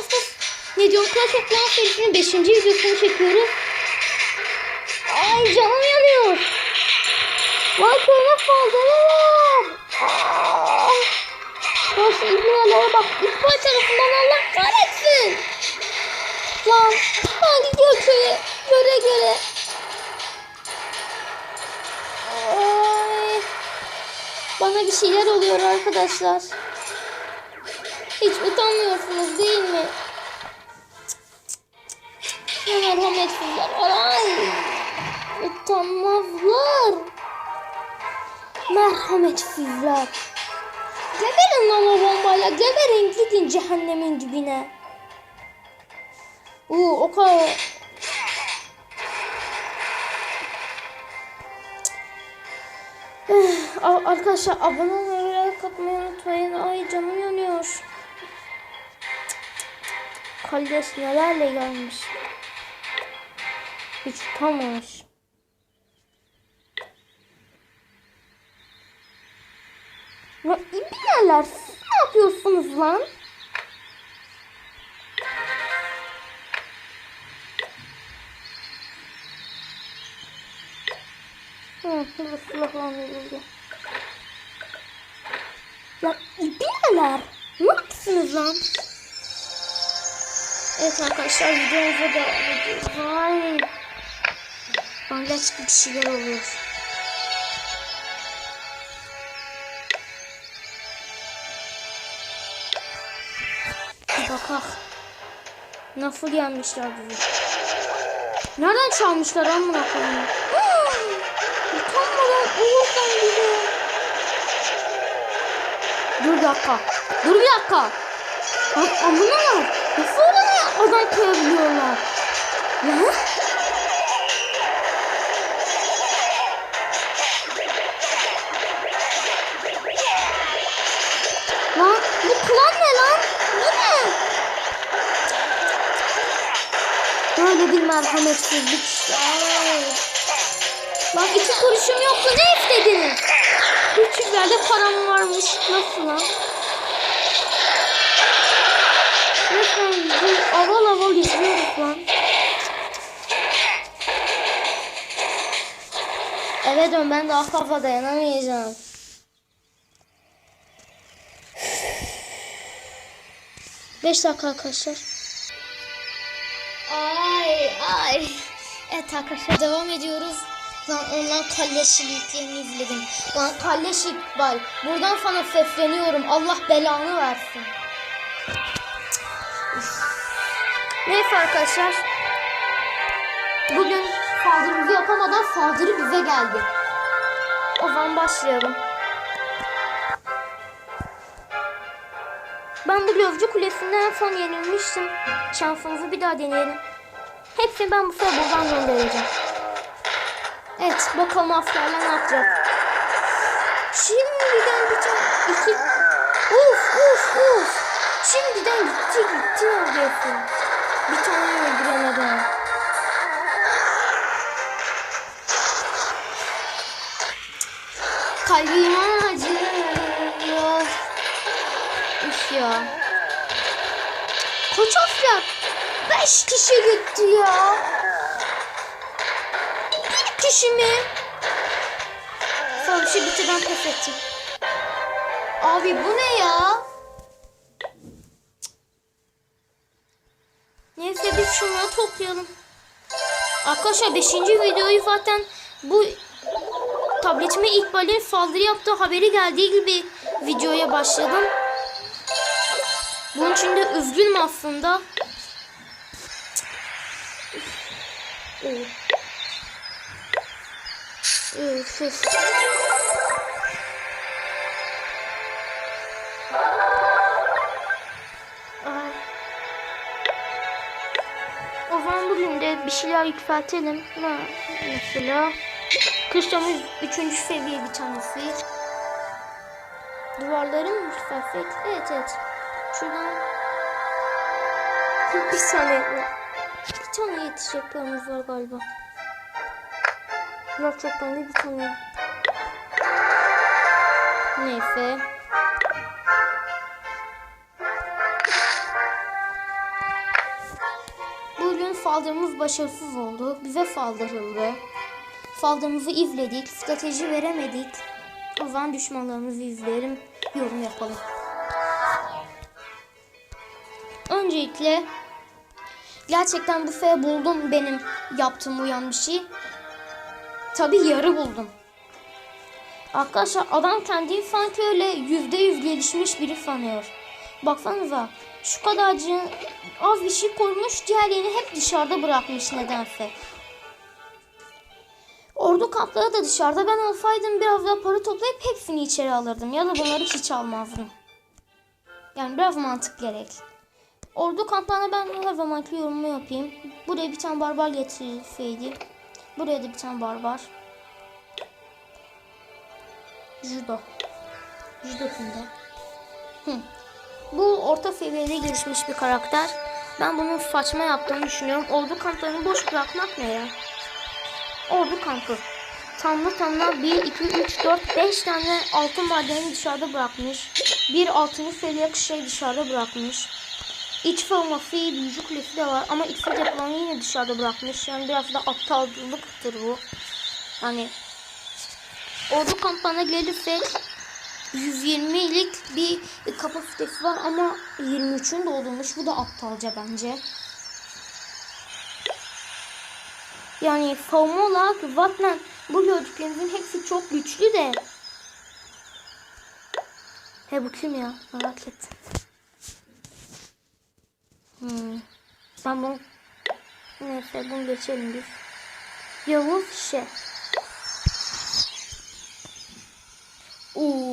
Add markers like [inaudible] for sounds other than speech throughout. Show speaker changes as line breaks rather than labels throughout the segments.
of of. Ne diyorum Clash of Clans serisinin 5. videosunu çekiyoruz. Ay canım yanıyor. Vay köyüne. Aa! Nasıl ibnelere bak. İkbal tarafından Allah kahretsin. Lan hangi gidiyor köye? Göre göre. Ay. Bana bir şeyler oluyor arkadaşlar. Hiç utanmıyorsunuz değil mi? Ne merhametsizler. Ay. Utanmazlar. Merhametsizler. Geberin lan o bombayla. Geberin gidin cehennemin dibine. Uuu o kadar. Arkadaşlar abone olmayı Kardeş nelerle gelmiş. Hiç tutamamış. Ya ibneler siz ne yapıyorsunuz lan? Hı, burada silahlandırıldı. Ya ibneler ne yapıyorsunuz lan? Evet arkadaşlar videomuza devam ediyoruz. Vay. Bana bir şeyler oluyor. Bakak. Nasıl gelmişler bize? Nereden çalmışlar amına koyayım? [gasps] Utanmadan Uğur'dan gidiyor. Dur bir dakika. Dur bir dakika. Lan amınalar. Nasıl oraya adam koyabiliyorlar? Ne? Lan bu klan ne lan? Bu ne? Böyle bir merhametsizlik işte. Lan iki kuruşum yoktu ne istediniz? Üç yüzlerde param varmış. Nasıl lan? Aval aval izliyoruz lan. Eve dön ben daha fazla dayanamayacağım. Beş dakika arkadaşlar. Ay ay. Evet arkadaşlar devam ediyoruz. Lan ondan kalleşiliklerini izledim. Lan kalleş İkbal. Buradan sana sesleniyorum. Allah belanı versin. Neyse arkadaşlar. Bugün saldırımızı yapamadan saldırı bize geldi. O zaman başlayalım. Ben bu Lövcü Kulesi'nden en son yenilmiştim. Şansımızı bir daha deneyelim. Hepsini ben bu sefer buradan göndereceğim. Evet bakalım askerler ne yapacak. Şimdiden tane iki... Uf uf uf. Şimdiden gitti gitti neredeyse. Bir tane öldüremeden. Kalbim acıyor. Ya. Kaç asker? Beş kişi gitti ya. Bir kişi mi? Savaşı bitirden pes ettim. Abi bu ne ya? Şunları toplayalım. Arkadaşlar 5. videoyu zaten bu tabletime İkbal'in saldırı yaptığı haberi geldiği gibi videoya başladım. Bunun için de üzgünüm aslında. Üf. Üf, bir şeyler yükseltelim. Ne? Mesela kışlamız 3. seviye bir tanesi. Duvarları mı yükseltsek? Evet evet. Şuradan bir saniye. Bir tane yetişecek paramız var galiba. Gerçekten de bir tane. Neyse. Saldırımız başarısız oldu. Bize saldırıldı. Saldırımızı izledik. Strateji veremedik. O zaman düşmanlarımızı izleyelim. Yorum yapalım. Öncelikle gerçekten bu sefer buldum benim yaptığım uyan bir şey. Tabi yarı buldum. Arkadaşlar adam kendini sanki öyle yüzde yüz gelişmiş biri sanıyor. Baksanıza şu kadarcık az bir şey koymuş diğerlerini hep dışarıda bırakmış nedense. Ordu kampları da dışarıda. Ben olsaydım biraz daha para toplayıp hepsini içeri alırdım. Ya da bunları hiç almazdım. Yani biraz mantık gerek. Ordu kamplarına ben her zamanki yorumumu yapayım. Buraya bir tane barbar getirseydi. Buraya da bir tane barbar. Judo. Judo kimde? Hı. Bu orta seviyede gelişmiş bir karakter. Ben bunun saçma yaptığını düşünüyorum. Ordu kamplarını boş bırakmak ne ya? Ordu kampı. Tamlı tamına 1, 2, 3, 4, 5 tane altın madeni dışarıda bırakmış. Bir altını seviye kışlayı dışarıda bırakmış. İç forması iyi büyücü kulesi de var ama iksir depolarını yine dışarıda bırakmış. Yani biraz da aptallıktır bu. Hani ordu kampına gelirsek 120'lik bir kapasitesi var ama 23'ün doldurmuş. Bu da aptalca bence. Yani savunma olarak zaten bu gördüklerinizin hepsi çok güçlü de. He bu kim ya? Merak ettim. Hmm. Ben bunu neyse bunu geçelim biz. Yavuz Şe. Oo.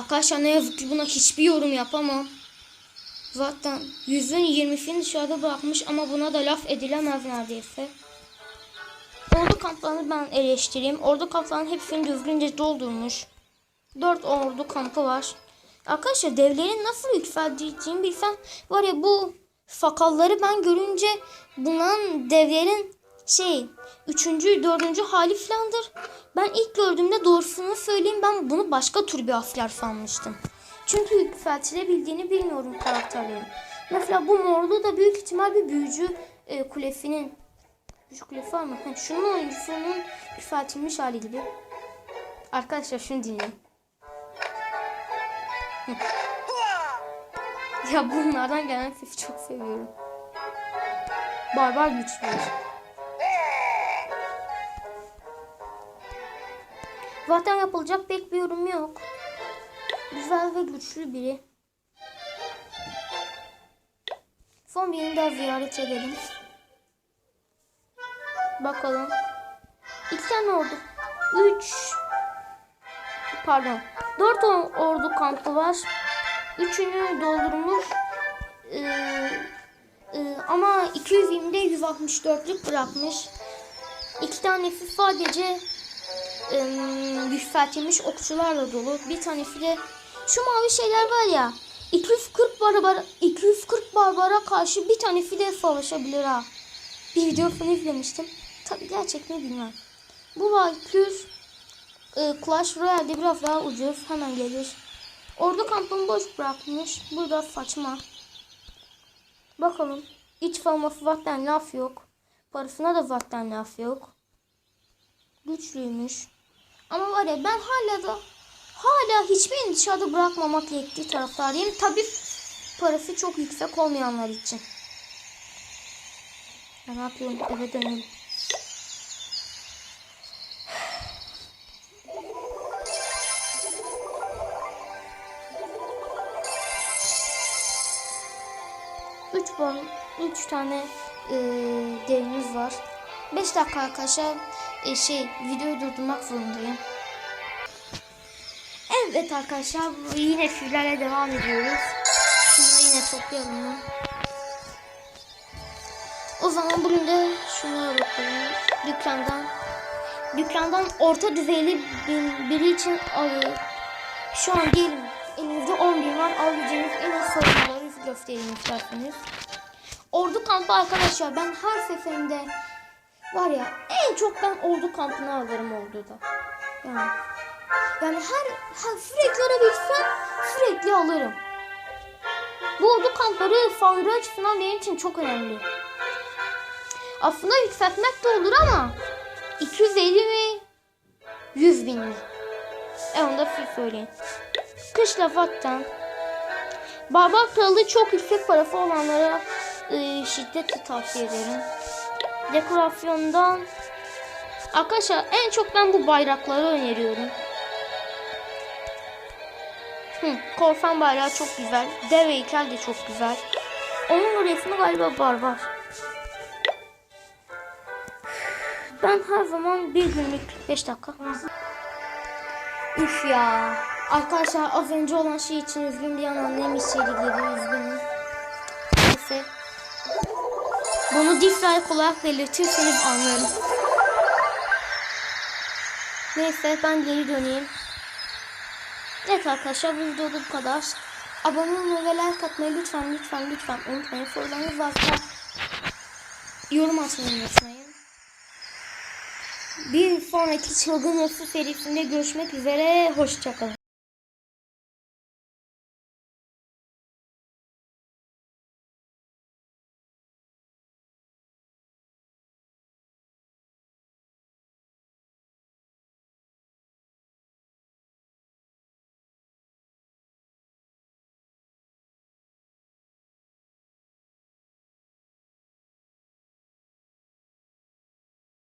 Arkadaşlar ne yazık ki buna hiçbir yorum yapamam. Zaten yüzün yirmisini dışarıda bırakmış ama buna da laf edilemez neredeyse. Ordu kamplarını ben eleştireyim. Ordu kamplarının hepsini düzgünce doldurmuş. Dört ordu kampı var. Arkadaşlar devlerin nasıl yükseldiğini bilsem var ya bu sakalları ben görünce bunun devlerin şey üçüncü dördüncü hali falandır. Ben ilk gördüğümde doğrusunu söyleyeyim ben bunu başka tür bir asker sanmıştım. Çünkü yükseltilebildiğini bilmiyorum karakterlerin. Mesela bu morlu da büyük ihtimal bir büyücü e, kulesinin büyücü kulesi? Ha, şunun oyuncusunun yükseltilmiş hali gibi. Arkadaşlar şunu dinleyin. Ya bunlardan gelen sesi çok seviyorum. Barbar güçlü. Zaten yapılacak pek bir yorum yok. Güzel ve güçlü biri. Son birini daha ziyaret edelim. Bakalım. İki tane ordu. Üç. Pardon. Dört or- ordu kampı var. Üçünü doldurmuş. Ee, e, ama 220'de 164'lük bırakmış. İki tanesi sadece ım, yükseltilmiş okçularla dolu. Bir tanesi de şu mavi şeyler var ya. 240 barbara 240 barbara karşı bir tanesi de savaşabilir ha. Bir videosunu izlemiştim. Tabi gerçek mi bilmem. Bu 200 e, Clash Royale'de biraz daha ucuz. Hemen gelir. Ordu kampını boş bırakmış. Burada saçma. Bakalım. İç forması zaten laf yok. Parasına da zaten laf yok. Güçlüymüş. Ama var ya ben hala da hala hiçbirini dışarıda bırakmamak gerektiği taraftarıyım. Tabi parası çok yüksek olmayanlar için. Ya ne yapıyorum? Eve dönelim. Üç bon, üç tane e, devimiz var. 5 dakika arkadaşlar e, şey videoyu durdurmak zorundayım. Evet arkadaşlar yine sizlerle devam ediyoruz. Şunları yine toplayalım. O zaman bugün de şuna bakalım. Dükkandan dükkandan orta düzeyli bir, biri için e, şu an diyelim elinizde 10 bin var alabileceğiniz en az savunmaları göstereyim isterseniz. Ordu kampı arkadaşlar ben her seferinde var ya en çok ben ordu kampını alırım orduda. Yani yani her, her sürekli arabilsem sürekli alırım. Bu ordu kampları favori açısından benim için çok önemli. Aslında yükseltmek de olur ama 250 mi? 100 bin mi? E onu da siz söyleyin. Kış lafattan. Barbar kralı çok yüksek parası olanlara e, şiddetle tavsiye ederim. Dekorasyondan Arkadaşlar en çok ben bu bayrakları öneriyorum. Hı, korsan bayrağı çok güzel. Dev heykel de çok güzel. Onun resmi galiba barbar. Ben her zaman bir günlük 45 dakika. Üf ya. Arkadaşlar az önce olan şey için üzgün bir an annem içeri girdi üzgünüm. Neyse. Bunu dislike olarak belirtirseniz anlarım. Neyse ben geri döneyim. Evet arkadaşlar bu videoda bu kadar. Abone olmayı ve like atmayı lütfen lütfen lütfen unutmayın. Sorularınız varsa yorum atmayı unutmayın. Bir sonraki çılgın hırsız serisinde görüşmek üzere. Hoşçakalın.